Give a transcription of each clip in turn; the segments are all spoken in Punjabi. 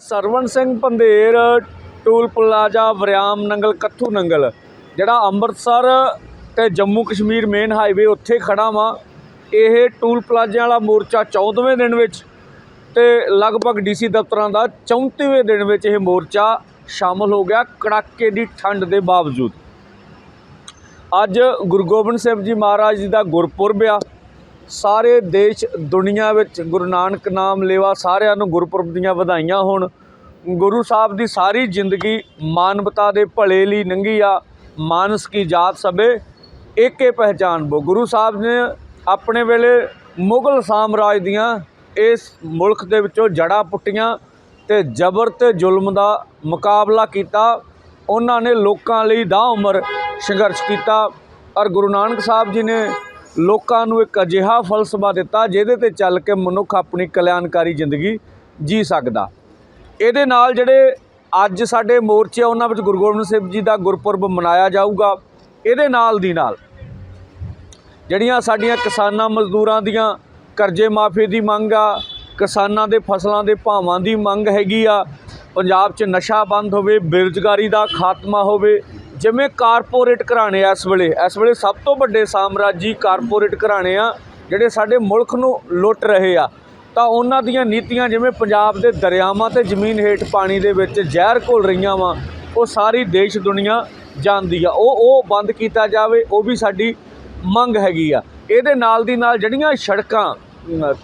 Sarwan Singh Pandher, toll plaza, Wariam Nangal, Kathu Nangal. ਜਿਹੜਾ ਅੰਮ੍ਰਿਤਸਰ ਤੇ ਜੰਮੂ ਕਸ਼ਮੀਰ ਮੇਨ ਹਾਈਵੇ ਉੱਥੇ ਖੜਾ ਵਾਂ, ਇਹ ਟੂਲ ਪਲਾਜ਼ੇ ਵਾਲਾ ਮੋਰਚਾ 14ਵੇਂ ਦਿਨ ਵਿੱਚ ਤੇ ਲਗਭਗ ਡੀਸੀ ਦਫ਼ਤਰਾਂ ਦਾ 34ਵੇਂ ਦਿਨ ਵਿੱਚ ਇਹ ਮੋਰਚਾ ਸ਼ਾਮਲ ਹੋ ਗਿਆ ਕੜਾਕੇ ਦੀ ਠੰਡ ਦੇ ਬਾਵਜੂਦ। ਅੱਜ ਗੁਰੂ ਗੋਬਿੰਦ ਸਿੰਘ ਜੀ ਮਹਾਰਾਜ ਜੀ ਦਾ ਗੁਰਪੁਰਬ ਆ। ਸਾਰੇ ਦੇਸ਼, ਦੁਨੀਆ ਵਿੱਚ ਗੁਰੂ ਨਾਨਕ ਨਾਮ ਲੇਵਾ ਸਾਰਿਆਂ ਨੂੰ ਗੁਰਪੁਰਬ ਦੀਆਂ ਵਧਾਈਆਂ ਹੋਣ। ਗੁਰੂ ਸਾਹਿਬ ਦੀ ਸਾਰੀ ਜ਼ਿੰਦਗੀ ਮਾਨਵਤਾ ਦੇ ਭਲੇ ਲਈ ਲੰਘੀ ਆ, ਮਾਨਸ ਕੀ ਜਾਤ ਸਭੇ ਏਕੇ ਪਹਿਚਾਨ ਬੋ। ਗੁਰੂ ਸਾਹਿਬ ਨੇ ਆਪਣੇ ਵੇਲੇ ਮੁਗਲ ਸਾਮਰਾਜ ਦੀਆਂ ਇਸ ਮੁਲਕ ਦੇ ਵਿੱਚੋਂ ਜੜ੍ਹਾਂ ਪੁੱਟੀਆਂ ਤੇ ਜ਼ਬਰ ਤੇ ਜ਼ੁਲਮ ਦਾ ਮੁਕਾਬਲਾ ਕੀਤਾ। ਉਹਨਾਂ ਨੇ ਲੋਕਾਂ ਲਈ ਦਾ ਉਮਰ ਸੰਘਰਸ਼ ਕੀਤਾ। ਔਰ ਗੁਰੂ ਨਾਨਕ ਸਾਹਿਬ ਜੀ ਨੇ ਲੋਕਾਂ ਨੂੰ ਇੱਕ ਅਜਿਹਾ ਫਲਸਫਾ ਦਿੱਤਾ ਜਿਹਦੇ ਤੇ ਚੱਲ ਕੇ ਮਨੁੱਖ ਆਪਣੀ ਕਲਿਆਣਕਾਰੀ ਜ਼ਿੰਦਗੀ ਜੀ ਸਕਦਾ। ਇਹਦੇ ਨਾਲ ਜਿਹੜੇ ਅੱਜ ਸਾਡੇ ਮੋਰਚੇ ਆ, ਉਹਨਾਂ ਵਿੱਚ ਗੁਰੂ ਗੋਬਿੰਦ ਸਿੰਘ ਜੀ ਦਾ ਗੁਰਪੁਰਬ ਮਨਾਇਆ ਜਾਊਗਾ। ਇਹਦੇ ਨਾਲ ਦੀ ਨਾਲ ਜਿਹੜੀਆਂ ਸਾਡੀਆਂ ਕਿਸਾਨਾਂ ਮਜ਼ਦੂਰਾਂ ਦੀਆਂ ਕਰਜ਼ੇ ਮਾਫੀ ਦੀ ਮੰਗ ਆ, ਕਿਸਾਨਾਂ ਦੇ ਫਸਲਾਂ ਦੇ ਭਾਵਾਂ ਦੀ ਮੰਗ ਹੈਗੀ ਆ, ਪੰਜਾਬ 'ਚ ਨਸ਼ਾ ਬੰਦ ਹੋਵੇ, ਬੇਰੁਜ਼ਗਾਰੀ ਦਾ ਖਾਤਮਾ ਹੋਵੇ ਜਿਵੇਂ ਕਾਰਪੋਰੇਟ ਘਰਾਣੇ ਇਸ ਵੇਲੇ ਇਸ ਵੇਲੇ ਸਭ ਤੋਂ ਵੱਡੇ ਸਾਮਰਾਜੀ ਕਾਰਪੋਰੇਟ ਘਰਾਣੇ ਆ, ਜਿਹੜੇ ਸਾਡੇ ਮੁਲਕ ਨੂੰ ਲੁੱਟ ਰਹੇ ਆ। ਤਾਂ ਉਹਨਾਂ ਦੀਆਂ ਨੀਤੀਆਂ ਜਿਵੇਂ ਪੰਜਾਬ ਦੇ ਦਰਿਆਵਾਂ ਤੇ ਜ਼ਮੀਨ ਹੇਠ ਪਾਣੀ ਦੇ ਵਿੱਚ ਜ਼ਹਿਰ ਘੋਲ ਰਹੀਆਂ ਵਾ, ਉਹ ਸਾਰੀ ਦੇਸ਼ ਦੁਨੀਆ ਜਾਣਦੀ ਆ। ਉਹ ਉਹ ਬੰਦ ਕੀਤਾ ਜਾਵੇ, ਉਹ ਵੀ ਸਾਡੀ ਮੰਗ ਹੈਗੀ ਆ। ਇਹਦੇ ਨਾਲ ਦੀ ਨਾਲ ਜਿਹੜੀਆਂ ਸੜਕਾਂ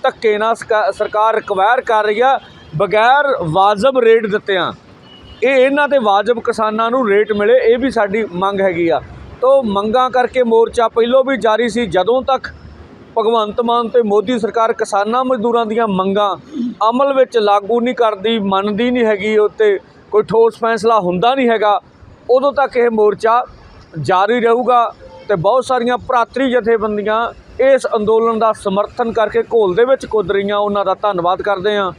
ਧੱਕੇ ਨਾਲ ਸਕਾ- ਸਰਕਾਰ ਰਿਕਵਾਇਰ ਕਰ ਰਹੀ ਆ, ਬਗੈਰ ਵਾਜਬ ਰੇਟ ਦਿੱਤੇ ਆ ਇਹ ਇਹਨਾਂ ਤੇ ਵਾਜਬ ਕਿਸਾਨਾਂ ਨੂੰ ਰੇਟ ਮਿਲੇ, ਇਹ ਵੀ ਸਾਡੀ ਮੰਗ ਹੈਗੀ ਆ। ਤੋਂ ਮੰਗਾਂ ਕਰਕੇ ਮੋਰਚਾ ਪਹਿਲੋਂ ਵੀ ਜਾਰੀ ਸੀ, ਜਦੋਂ ਤੱਕ ਭਗਵੰਤ ਮਾਨ ਤੇ ਮੋਦੀ ਸਰਕਾਰ ਕਿਸਾਨਾਂ ਮਜ਼ਦੂਰਾਂ ਦੀਆਂ ਮੰਗਾਂ ਅਮਲ ਵਿੱਚ ਲਾਗੂ ਨਹੀਂ ਕਰਦੀ, ਮੰਨਦੀ ਨਹੀਂ ਹੈਗੀ, ਉੱਤੇ ਕੋਈ ਠੋਸ ਫੈਸਲਾ ਹੁੰਦਾ ਨਹੀਂ ਹੈਗਾ, ਉਦੋਂ ਤੱਕ ਇਹ ਮੋਰਚਾ ਜਾਰੀ ਰਹੂਗਾ ਤੇ ਬਹੁਤ ਸਾਰੀਆਂ ਭਰਾਤਰੀ ਜਥੇਬੰਦੀਆਂ ਇਸ ਅੰਦੋਲਨ ਦਾ ਸਮਰਥਨ ਕਰਕੇ ਘੋਲ ਦੇ ਵਿੱਚ ਕੁੱਦ ਰਹੀਆਂ, ਉਹਨਾਂ ਦਾ ਧੰਨਵਾਦ ਕਰਦੇ ਹਾਂ।